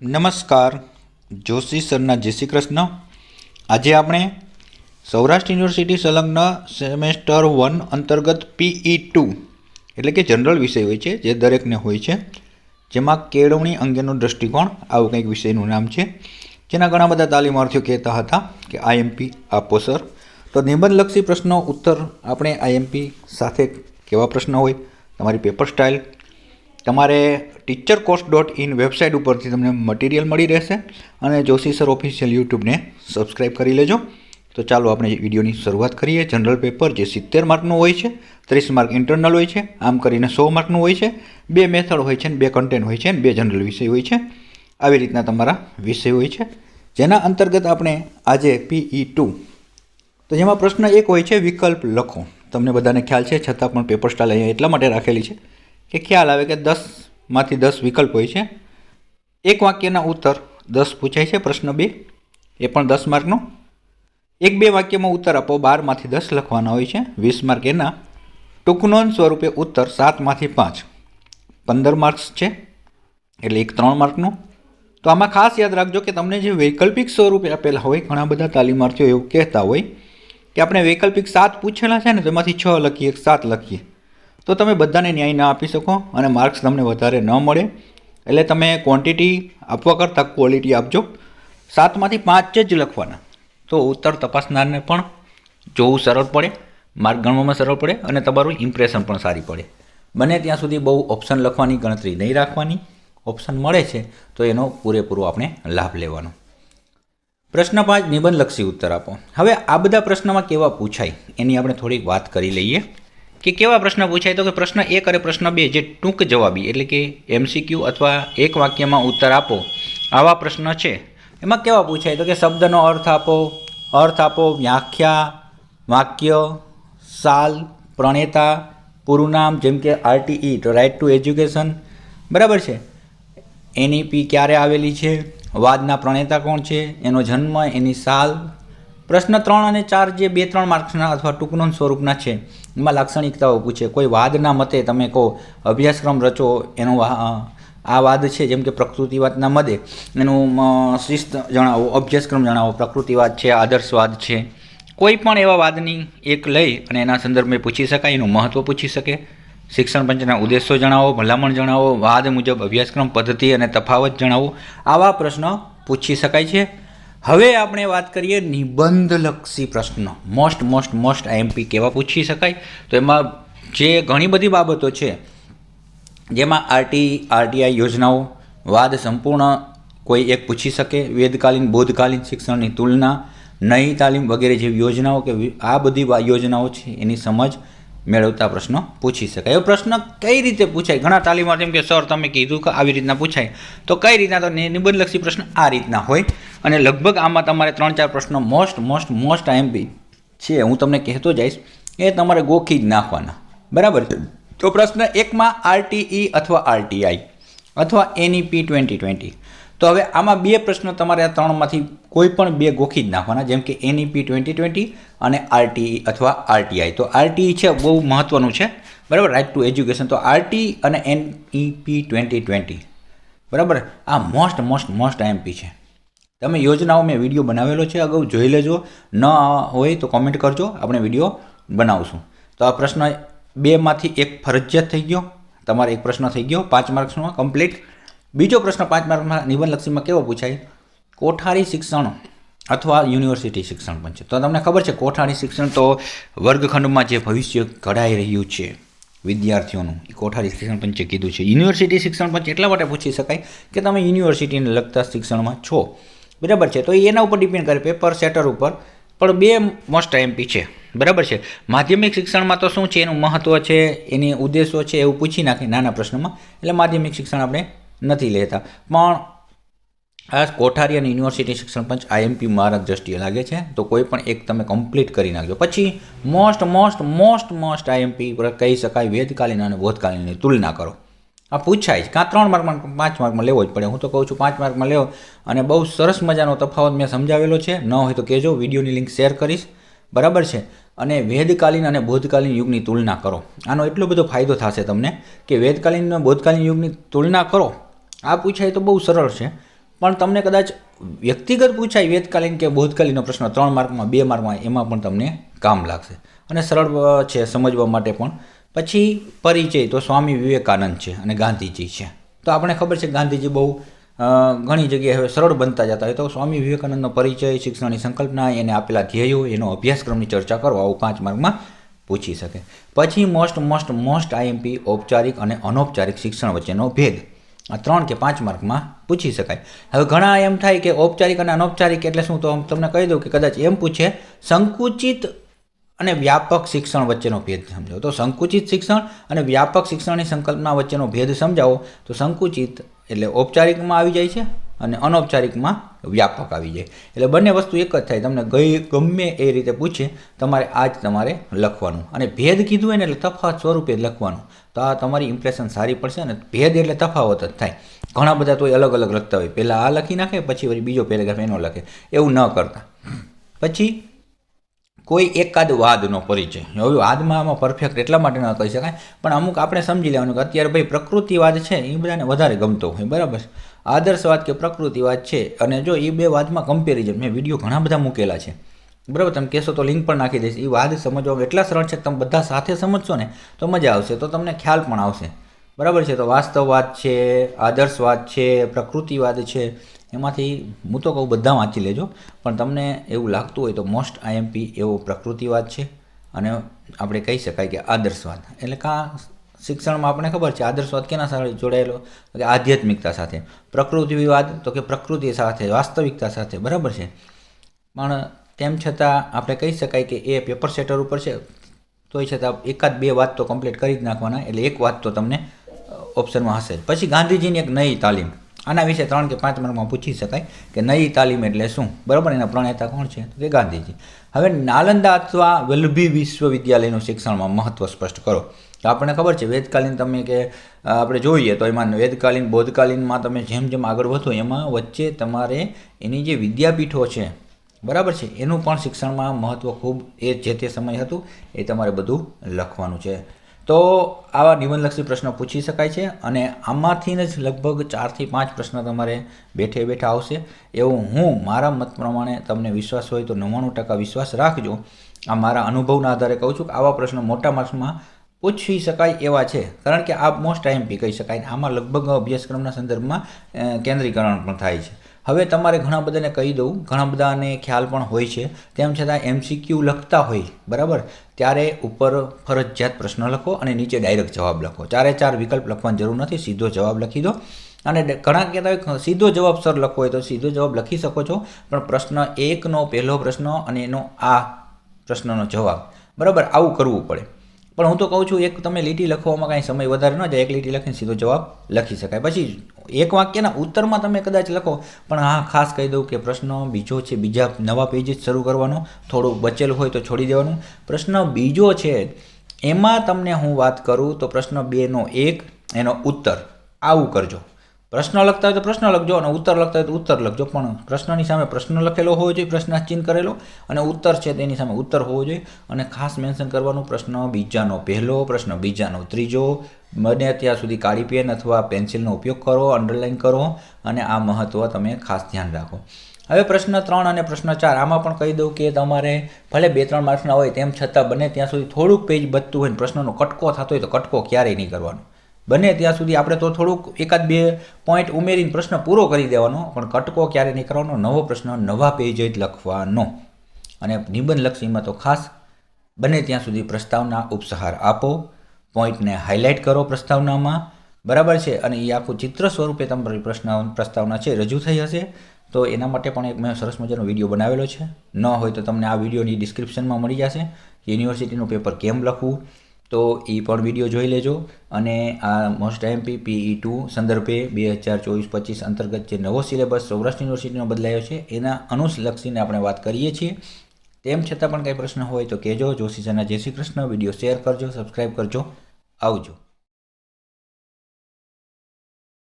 નમસ્કાર, જોશી સરના જય કૃષ્ણ. આજે આપણે સૌરાષ્ટ્ર યુનિવર્સિટી સંલગ્ન સેમેસ્ટર વન અંતર્ગત પીઈ ટુ, એટલે કે જનરલ વિષય હોય છે, જે દરેકને હોય છે, જેમાં કેળવણી અંગેનો દૃષ્ટિકોણ આવું કંઈક વિષયનું નામ છે, જેના ઘણા બધા તાલીમાર્થીઓ કહેતા હતા કે આઈએમપી આપો, સર. તો નિબંધલક્ષી પ્રશ્નો ઉત્તર આપણે આઈએમપી સાથે કેવા પ્રશ્ન હોય, તમારી પેપર સ્ટાઇલ તમારે teacher course dot in website ઉપરથી તમને મટીરિયલ મળી રહેશે અને જોશી સર ઓફિશિયલ યુટ્યુબને સબસ્ક્રાઈબ કરી લેજો. તો ચાલો આપણે વિડીયોની શરૂઆત કરીએ. જનરલ પેપર જે સિત્તેર માર્કનું હોય છે, ત્રીસ માર્ક ઇન્ટરનલ હોય છે, આમ કરીને સો માર્કનું હોય છે, બે મેથડ હોય છે ને બે કન્ટેન્ટ હોય છે બે જનરલ વિષય હોય છે. આવી રીતના તમારા વિષય હોય છે. જેના અંતર્ગત આપણે આજે પીઈ ટુ તો જેમાં પ્રશ્ન એક હોય છે, વિકલ્પ લખો. તમને બધાને ખ્યાલ છે, છતાં પણ પેપર સ્ટાઇલ અહીંયા એટલા માટે રાખેલી છે. કે ખ્યાલ આવે કે દસમાંથી દસ વિકલ્પ હોય છે. એક વાક્યના ઉત્તર દસ પૂછાય છે, પ્રશ્ન બે, એ પણ દસ માર્કનો. એક બે વાક્યમાં ઉત્તર આપો બારમાંથી દસ લખવાના હોય છે, વીસ માર્ક એના. ટૂંકનોન સ્વરૂપે ઉત્તર સાતમાંથી પાંચ. પંદર માર્ક્સ છે, એટલે એક ત્રણ માર્કનું. તો આમાં ખાસ યાદ રાખજો કે તમને જે વૈકલ્પિક સ્વરૂપે આપેલા હોય, ઘણા બધા તાલીમાર્થીઓ એવું કહેતા હોય કે આપણે વૈકલ્પિક સાત પૂછેલા છે ને તેમાંથી છ લખીએ સાત લખીએ. તો તમે બધાને ન્યાય ના આપી શકો અને માર્ક્સ તમને વધારે ન મળે. એટલે તમે ક્વોન્ટિટી આપવા કરતાં ક્વોલિટી આપજો. સાતમાંથી પાંચ જ લખવાના. તો ઉત્તર તપાસનારને પણ જોવું સરળ પડે માર્ક ગણવામાં સરળ પડે અને તમારું ઇમ્પ્રેશન પણ સારી પડે. બને ત્યાં સુધી બહુ ઓપ્શન લખવાની ગણતરી નહીં રાખવાની. ઓપ્શન મળે છે, તો એનો પૂરેપૂરો આપણે લાભ લેવાનો. પ્રશ્ન પાંચ નિબંધલક્ષી ઉત્તર આપો. હવે આ બધા પ્રશ્નમાં કેવા પૂછાય એની આપણે થોડીક વાત કરી લઈએ. કે કેવા પ્રશ્ન પૂછાય? તો કે પ્રશ્ન એક અને પ્રશ્ન બે જે ટૂંક જવાબી, એટલે કે એમસીક્યુ અથવા એક વાક્યમાં ઉત્તર આપો. આવા પ્રશ્ન છે. એમાં કેવા પૂછાય? તો કે શબ્દનો અર્થ આપો અર્થ આપો, વ્યાખ્યા, વાક્ય, સાલ, પ્રણેતા પૂરું નામ જેમ કે આરટીઈ, તો રાઇટ ટુ એજ્યુકેશન બરાબર છે? એનઈપી ક્યારે આવેલી છે? વાદના પ્રણેતા કોણ છે? એનો જન્મ, એની સાલ. પ્રશ્ન ત્રણ અને ચાર જે બે ત્રણ માર્ક્સના અથવા ટૂંકનોંધ સ્વરૂપના છે. એમાં લાક્ષણિકતાઓ પૂછે. કોઈ વાદના મતે તમે કહો, અભ્યાસક્રમ રચો, એનો આ વાદ છે, જેમ કે પ્રકૃતિવાદના મતે, એનું શિસ્ત જણાવો, અભ્યાસક્રમ જણાવો, પ્રકૃતિવાદ છે, આદર્શવાદ છે. કોઈ પણ એવા વાદની એક લઈ અને એના સંદર્ભે પૂછી શકાય, એનું મહત્ત્વ પૂછી શકે. શિક્ષણ પંચના ઉદ્દેશો જણાવો, ભલામણ જણાવો, વાદ મુજબ અભ્યાસક્રમ પદ્ધતિ અને તફાવત જણાવો. આવા પ્રશ્નો પૂછી શકાય છે. હવે આપણે વાત કરીએ નિબંધલક્ષી પ્રશ્નો મોસ્ટ મોસ્ટ મોસ્ટ આઈએમપી કેવા પૂછી શકાય? તો એમાં જે ઘણી બધી બાબતો છે, જેમાં આરટી આરટીઆઈ યોજનાઓ, વાદ સંપૂર્ણ કોઈ એક પૂછી શકે, વેદકાલીન બૌદ્ધકાલીન શિક્ષણની તુલના નઈ તાલીમ વગેરે જેવી યોજનાઓ કે આ બધી યોજનાઓ છે, એની સમજ મેળવતા પ્રશ્નો પૂછી શકાય. એવો પ્રશ્ન કઈ રીતે પૂછાય? ઘણા તાલીમ એમ કે સર તમે કીધું કે આવી રીતના પૂછાય. તો કઈ રીતના તો નિબંધલક્ષી પ્રશ્ન આ રીતના હોય? અને લગભગ આમાં તમારે ત્રણ ચાર પ્રશ્નો મોસ્ટ મોસ્ટ મોસ્ટ આઈએમપી છે. હું તમને કહેતો જઈશ એ તમારે ગોખી જ નાખવાના. બરાબર છે? તો પ્રશ્ન એકમાં આરટીઈ અથવા આરટીઆઈ અથવા એનઈપી ટ્વેન્ટી ટ્વેન્ટી. તો હવે આમાં બે પ્રશ્નો તમારે આ ત્રણમાંથી કોઈ પણ બે ગોખી જ નાખવાના, જેમ કે એનઈપી ટ્વેન્ટી ટ્વેન્ટી અને આરટીઈ અથવા આરટીઆઈ. તો આરટીઈ છે, બહુ મહત્ત્વનું છે. બરાબર? રાઇટ ટુ એજ્યુકેશન તો આરટી અને એનઈપી ટ્વેન્ટી ટ્વેન્ટી. બરાબર? આ મોસ્ટ મોસ્ટ મોસ્ટ આઈએમપી છે. તમે યોજનાઓ મેં વીડિયો બનાવેલો છે, અગાઉ જોઈ લેજો. ન હોય તો કોમેન્ટ કરજો, આપણે વીડિયો બનાવશું. તો આ પ્રશ્ન બેમાંથી એક ફરજિયાત થઈ ગયો. તમારે એક પ્રશ્ન થઈ ગયો, પાંચ માર્ક્સનો કમ્પ્લીટ બીજો પ્રશ્ન પાંચ માર્કમાં નિબંધલક્ષીમાં કેવો પૂછાય? કોઠારી શિક્ષણ અથવા યુનિવર્સિટી શિક્ષણ પણ છે. તો તમને ખબર છે, કોઠારી શિક્ષણ તો વર્ગખંડમાં જે ભવિષ્ય ઘડાઈ રહ્યું છે વિદ્યાર્થીઓનું એ કોઠારી શિક્ષણ પંચે કીધું છે. યુનિવર્સિટી શિક્ષણ પંચ એટલા માટે પૂછી શકાય કે તમે યુનિવર્સિટીને લગતા શિક્ષણમાં છો. બરાબર છે? તો એના ઉપર ડિપેન્ડ કરે પેપર સેટર ઉપર. પણ બે મોસ્ટ એમપી છે. બરાબર છે? માધ્યમિક શિક્ષણમાં તો શું છે? એનું મહત્ત્વ છે, એની ઉદ્દેશો છે એવું પૂછી નાખે નાના પ્રશ્નમાં. એટલે માધ્યમિક શિક્ષણ આપણે નથી લેતા. પણ આ કોઠારી અને યુનિવર્સિટી શિક્ષણ પંચ આઈએમપી મારક દ્રષ્ટિએ લાગે છે. તો કોઈ પણ એક તમે કમ્પ્લીટ કરી નાખજો. પછી most most most most IMP કહી શકાય, વેદકાલીન અને બોધકાલીનની તુલના કરો. આ પૂછાય જ કાં ત્રણ માર્કમાં પાંચ માર્કમાં લેવો જ પડે. હું તો કહું છું પાંચ માર્કમાં લેવો. અને બહુ સરસ મજાનો તફાવત મેં સમજાવેલો છે. ન હોય તો કહેજો. વિડીયોની લિંક શેર કરીશ. બરાબર છે? અને વેદકાલીન અને ભૂતકાલીન યુગની તુલના કરો. આનો એટલો બધો ફાયદો થશે તમને કે વેદકાલીન અને ભૂતકાલીન યુગની તુલના કરો. આ પૂછાય તો બહુ સરળ છે. પણ તમને કદાચ વ્યક્તિગત પૂછાય વેદકાલીન કે ભૂતકાલીનનો પ્રશ્ન ત્રણ માર્કમાં, બે માર્કમાં, એમાં પણ તમને કામ લાગશે. અને સરળ છે સમજવા માટે પણ. પછી પરિચય, તો સ્વામી વિવેકાનંદ છે અને ગાંધીજી છે. તો આપણે ખબર છે ગાંધીજી બહુ ઘણી જગ્યાએ હવે સરળ બનતા જતા હોય. તો સ્વામી વિવેકાનંદનો પરિચય, શિક્ષણની સંકલ્પના, એને આપેલા ધ્યેયો, એનો અભ્યાસક્રમની ચર્ચા કરો આવું પાંચ માર્કમાં પૂછી શકે. પછી મોસ્ટ મોસ્ટ મોસ્ટ આઈએમપી ઔપચારિક અને અનૌપચારિક શિક્ષણ વચ્ચેનો ભેદ. આ ત્રણ કે પાંચ માર્કમાં પૂછી શકાય. હવે ઘણા એમ થાય કે ઔપચારિક અને અનૌપચારિક એટલે શું? તો તમને કહી દઉં કે કદાચ એમ પૂછે, સંકુચિત અને વ્યાપક શિક્ષણ વચ્ચેનો ભેદ સમજાવો. તો સંકુચિત શિક્ષણ અને વ્યાપક શિક્ષણની સંકલ્પના વચ્ચેનો ભેદ સમજાવો, તો સંકુચિત એટલે ઔપચારિકમાં આવી જાય છે અને અનૌપચારિકમાં વ્યાપક આવી જાય. એટલે બંને વસ્તુ એક જ થાય. તમને ગઈ ગમે એ રીતે પૂછે, તમારે આ જ તમારે લખવાનું. અને ભેદ કીધું હોય ને એટલે તફાવત સ્વરૂપે લખવાનું. તો આ તમારી ઇમ્પ્રેશન સારી પડશે અને ભેદ એટલે તફાવત જ થાય. ઘણા બધા તોય અલગ અલગ લખતા હોય. પહેલાં આ લખી નાખે, પછી વળી બીજો પેરેગ્રાફ એનો લખે. એવું ન કરતા. પછી કોઈ એકાદ વાદનો પરિચય. હવે વાદમાં આમાં પરફેક્ટ એટલા માટે ન કહી શકાય, પણ અમુક આપણે સમજી લેવાનું કે અત્યારે ભાઈ પ્રકૃતિવાદ છે, એ બધાને વધારે ગમતો હોય, બરાબર? આદર્શવાદ કે પ્રકૃતિવાદ છે, અને જો એ બે વાદમાં કમ્પેરિઝન મેં વીડિયો ઘણા બધા મૂકેલા છે. બરાબર? તમે કહેશો તો લિંક પણ નાખી દઈશ. એ વાદ સમજવા એટલા સરળ છે કે તમે બધા સાથે સમજશો ને, તો મજા આવશે, તો તમને ખ્યાલ પણ આવશે. બરાબર છે? તો વાસ્તવવાદ છે, આદર્શવાદ છે, પ્રકૃતિવાદ છે એમાંથી હું તો કહું બધા વાંચી લેજો, પણ તમને એવું લાગતું હોય તો મોસ્ટ આઈએમપી એવો પ્રકૃતિવાદ છે અને આપણે કહી શકાય કે આદર્શવાદ. એટલે કા શિક્ષણમાં આપણે ખબર છે આદર્શવાદ કેના સાથે જોડાયેલો? કે આધ્યાત્મિકતા સાથે. પ્રકૃતિવાદ તો કે પ્રકૃતિ સાથે, વાસ્તવિકતા સાથે, બરાબર છે? પણ તેમ છતાં આપણે કહી શકાય કે એ પેપર સેટર ઉપર છે, તોય છતાં એકાદ બે વાત તો કમ્પ્લીટ કરી જ નાખવાના, એટલે એક વાત તો તમને ઓપ્શનમાં હશે પછી ગાંધીજીની એક નઈ તાલીમ. આના વિશે ત્રણ કે પાંચ માર્કમાં પૂછી શકાય કે નઈ તાલીમ એટલે શું? બરાબર? એના પ્રણેતા કોણ છે? તો કે ગાંધીજી. હવે નાલંદા અથવા વલ્લભી વિશ્વવિદ્યાલયનું શિક્ષણમાં મહત્વ સ્પષ્ટ કરો. તો આપણને ખબર છે, વેદકાલીન તમે કે આપણે જોઈએ તો એમાં વેદકાલીન બૌદ્ધકાલીનમાં તમે જેમ જેમ આગળ વધો, એમાં વચ્ચે તમારે એની જે વિદ્યાપીઠો છે, બરાબર છે? એનું પણ શિક્ષણમાં મહત્ત્વ ખૂબ, એ જે તે સમય હતું, એ તમારે બધું લખવાનું છે. તો આવા નિબંધલક્ષી પ્રશ્નો પૂછી શકાય છે અને આમાંથી જ લગભગ ચારથી પાંચ પ્રશ્ન તમારે બેઠે બેઠા આવશે. એવું હું મારા મત પ્રમાણે તમને વિશ્વાસ હોય તો નવ્વાણું ટકા વિશ્વાસ રાખજો. આ મારા અનુભવના આધારે કહું છું કે આવા પ્રશ્નો મોટા માર્ક્સમાં પૂછી શકાય એવા છે. કારણ કે આ મોસ્ટ આઈએમપી કહી શકાય આમાં લગભગ અભ્યાસક્રમના સંદર્ભમાં કેન્દ્રીકરણ પણ થાય છે. હવે તમારે ઘણા બધાને કહી દઉં. ઘણા બધાને ખ્યાલ પણ હોય છે. તેમ છતાં એમસીક્યુ લખતા હોય, બરાબર? ત્યારે ઉપર ફરજિયાત પ્રશ્ન લખો અને નીચે ડાયરેક્ટ જવાબ લખો. ચારે ચાર વિકલ્પ લખવાની જરૂર નથી. સીધો જવાબ લખી દો. અને ઘણા કહેતા હોય સીધો જવાબ સર લખવો હોય તો સીધો જવાબ લખી શકો છો. પણ પ્રશ્ન એકનો, પહેલો પ્રશ્ન અને એનો આ પ્રશ્નનો જવાબ, બરાબર? આવું કરવું પડે. પણ હું તો કહું છું, એક તમે લીટી લખવામાં કાંઈ સમય વધારે ન જાય. એક લીટી લખીને સીધો જવાબ લખી શકાય. પછી એક વાક્યના ઉત્તરમાં તમે કદાચ લખો, પણ હા, ખાસ કહી દઉં કે પ્રશ્ન બીજો છે, બીજા નવા પેજ શરૂ કરવાનો, થોડું બચેલું હોય તો છોડી દેવાનું. પ્રશ્ન બીજો છે, એમાં તમને હું વાત કરું તો પ્રશ્ન બેનો એક, એનો ઉત્તર. આવું કરજો. પ્રશ્ન લખતા હોય તો પ્રશ્ન લખજો અને ઉત્તર લખતા હોય તો ઉત્તર લખજો. પણ પ્રશ્નની સામે પ્રશ્ન લખેલો હોવો જોઈએ પ્રશ્નાચિહ્ન કરેલો અને ઉત્તર છે તેની સામે ઉત્તર હોવો જોઈએ. અને ખાસ મેન્શન કરવાનું પ્રશ્ન બીજાનો પહેલો, પ્રશ્ન બીજાનો ત્રીજો. બને ત્યાં સુધી કાળી પેન અથવા પેન્સિલનો ઉપયોગ કરો અંડરલાઇન કરો અને આ મહત્ત્વ તમે ખાસ ધ્યાન રાખો. હવે પ્રશ્ન ત્રણ અને પ્રશ્ન ચાર. આમાં પણ કહી દઉં કે તમારે ભલે બે ત્રણ માર્ક્સના હોય તેમ છતાં બને ત્યાં સુધી થોડુંક પેજ બચતું હોય પ્રશ્નનો કટકો થતો હોય તો કટકો ક્યારેય નહીં કરવાનો. બને ત્યાં સુધી આપણે તો થોડુંક એકાદ બે પોઈન્ટ ઉમેરીને પ્રશ્ન પૂરો કરી દેવાનો, પણ કટકો ક્યારે નહીં કરવાનો નવો પ્રશ્ન, નવા પેજ લખવાનો. અને નિબંધલક્ષીમાં તો ખાસ બને ત્યાં સુધી પ્રસ્તાવના ઉપસહાર આપો પોઈન્ટને હાઇલાઇટ કરો પ્રસ્તાવનામાં. બરાબર છે? અને એ આખું ચિત્ર સ્વરૂપે તમારી પ્રશ્ન, પ્રસ્તાવના છે, રજૂ થઈ હશે. તો એના માટે પણ એક મેં સરસ મજાનો વીડિયો બનાવેલો છે. ન હોય તો તમને આ વિડીયોની ડિસ્ક્રિપ્શનમાં મળી જશે. યુનિવર્સિટીનું પેપર કેમ લખવું? તો એ પણ વીડિયો જોઈ લેજો. અને આ મોસ્ટ એમપી પીઈ ટુ સંદર્ભે બે હજાર ચોવીસ પચીસ અંતર્ગત જે નવો સિલેબસ સૌરાષ્ટ્ર યુનિવર્સિટીનો બદલાયો છે, એના અનુલક્ષીને આપણે વાત કરીએ છીએ. તેમ છતાં પણ કંઈ પ્રશ્ન હોય તો કહેજો. જોશી સરના જય શ્રી કૃષ્ણ. વીડિયો શેર કરજો સબસ્ક્રાઈબ કરજો. આવજો.